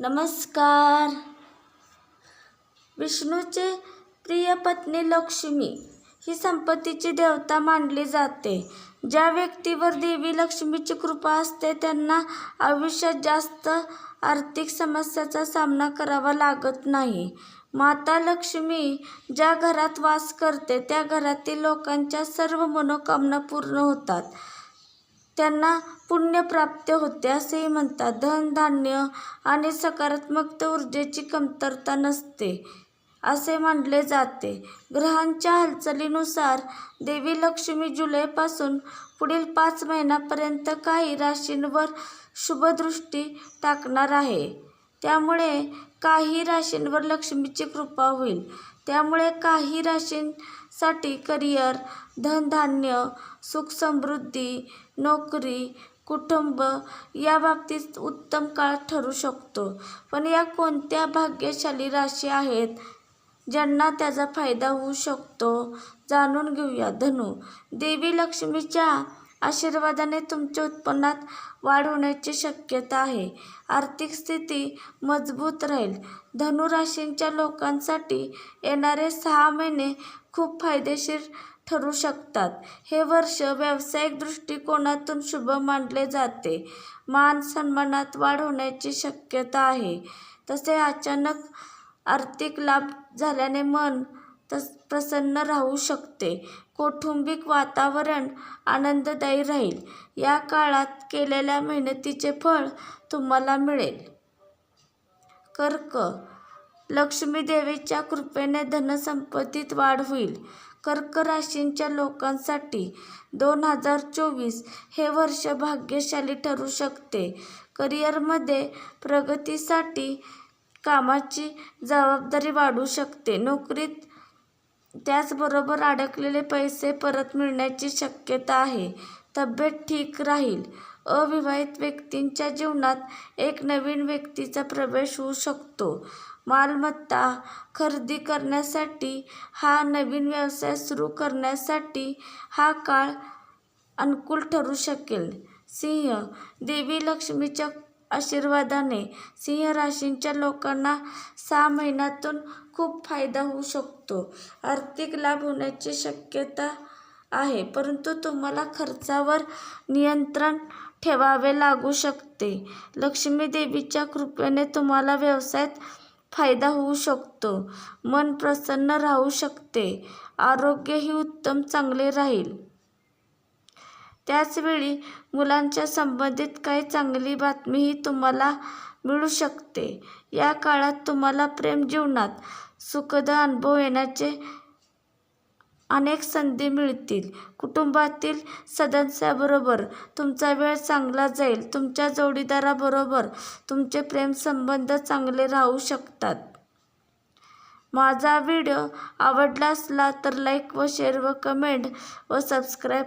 नमस्कार. विष्णूचे प्रिय पत्नी लक्ष्मी ही संपत्तीची देवता मानली जाते. ज्या व्यक्तीवर देवी लक्ष्मीची कृपा असते त्यांना आयुष्यात जास्त आर्थिक समस्याचा सामना करावा लागत नाही. माता लक्ष्मी ज्या घरात वास करते त्या घरातील लोकांच्या सर्व मनोकामना पूर्ण होतात. त्यांना पुण्यप्राप्त होते असेही म्हणतात. धन धान्य आणि सकारात्मक ऊर्जेची कमतरता नसते असे मानले जाते. ग्रहांच्या हालचालीनुसार देवी लक्ष्मी जुलैपासून पुढील पाच महिन्यापर्यंत काही राशींवर शुभदृष्टी टाकणार आहे. त्यामुळे काही राशींवर लक्ष्मीची कृपा होईल. त्यामुळे काही राशींसाठी करिअर धनधान्य सुखसमृद्धी नोकरी कुटुंब या बाबतीत उत्तम काळ ठरू शकतो. पण या कोणत्या भाग्यशाली राशी आहेत ज्यांना त्याचा फायदा होऊ शकतो? जाणून घेऊया. धनु देवी लक्ष्मीच्या आशीर्वादाने तुमच्या उत्पन्नात वाढ होण्याची शक्यता आहे. आर्थिक स्थिती मजबूत राहील. धनुराशींच्या लोकांसाठी येणारे सहा महिने खूप फायदेशीर ठरू शकतात. हे वर्ष व्यावसायिक दृष्टिकोनातून शुभ मानले जाते. मान सन्मानात वाढ होण्याची शक्यता आहे. तसे अचानक आर्थिक लाभ झाल्याने मन तस प्रसन्न राहू शकते. कौटुंबिक वातावरण आनंददायी राहील. या काळात केलेल्या मेहनतीचे फळ तुम्हाला मिळेल. कर्क. लक्ष्मी देवीच्या कृपेने धनसंपत्तीत वाढ होईल. कर्क राशींच्या लोकांसाठी दोन हजार चोवीस हे वर्ष भाग्यशाली ठरू शकते. करिअरमध्ये प्रगतीसाठी कामाची जबाबदारी वाढू शकते. नोकरीत त्याचबरोबर अडकलेले पैसे परत मिळण्याची शक्यता आहे. तब्येत ठीक राहील. अविवाहित व्यक्तींच्या जीवनात एक नवीन व्यक्तीचा प्रवेश होऊ शकतो. मालमत्ता खरेदी करण्यासाठी हा नवीन व्यवसाय सुरू करण्यासाठी हा काळ अनुकूल ठरू शकेल. सिंह देवी लक्ष्मीच्या आशीर्वादाने सिंह राशींच्या लोकांना सहा महिन्यातून खूप फायदा होऊ शकतो. आर्थिक लाभ होण्याची शक्यता आहे परंतु तुम्हाला खर्चावर नियंत्रण ठेवावे लागू शकते. लक्ष्मी देवीच्या कृपेने तुम्हाला व्यवसायात फायदा होऊ शकतो. मन प्रसन्न राहू शकते. आरोग्यही उत्तम चांगले राहील. त्याचवेळी मुलांच्या संबंधित काही चांगली बातमीही तुम्हाला मिळू शकते. या काळात तुम्हाला प्रेम जीवनात सुखद अनुभव येण्याचे अनेक संधी मिळतील. कुटुंबातील सदस्याबरोबर तुमचा वेळ चांगला जाईल. तुमच्या जोडीदाराबरोबर तुमचे प्रेमसंबंध चांगले राहू शकतात. माझा व्हिडिओ आवडला असला तर लाईक व शेअर व कमेंट व सबस्क्राईब